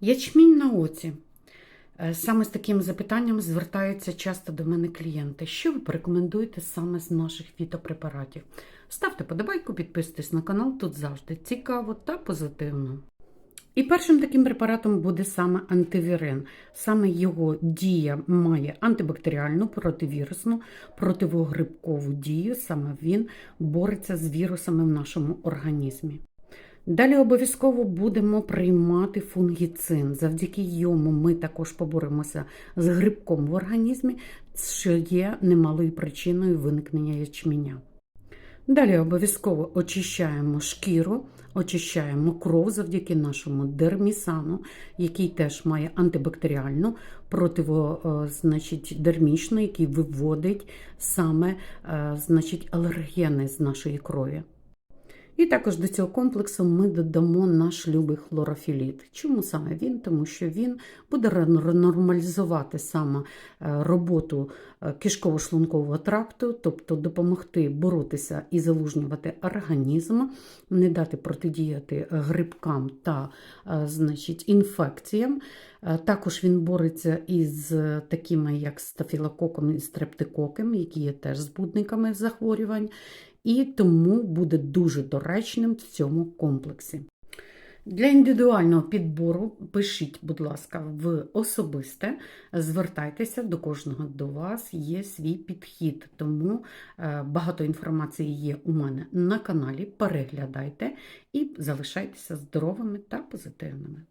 Ячмінь на оці. Е, Саме з таким запитанням звертаються часто до мене клієнти. Що ви порекомендуєте саме з наших фітопрепаратів? Ставте подобайку, підписуйтесь на канал, тут завжди цікаво та позитивно. І першим таким препаратом буде саме антивірин. Саме його дія має антибактеріальну, противірусну, противогрибкову дію. Саме він бореться з вірусами в нашому організмі. Далі обов'язково будемо приймати фунгіцин. Завдяки йому ми також поборемося з грибком в організмі, що є немалою причиною виникнення ячменя. Далі обов'язково очищаємо шкіру, очищаємо кров завдяки нашому дермісану, який теж має антибактеріальну, противо, е, значить, дермічну, який виводить саме е, значить, алергени з нашої крові. І також до цього комплексу ми додамо наш любий хлорофіліт. Чому саме він? Тому що він буде нормалізувати саме е, роботу е, кишково-шлункового тракту, тобто допомогти боротися і залужнювати організм, не дати протидіяти грибкам та е, значить, інфекціям. Також він бореться із такими, як стафілококом і стрептикоком, які є теж збудниками захворювань і тому буде дуже доречним в цьому комплексі. Для індивідуального підбору пишіть, будь ласка, в особисте, звертайтеся до кожного до вас, є свій підхід, тому е, багато інформації є у мене на каналі. Переглядайте і залишайтеся здоровими та позитивними.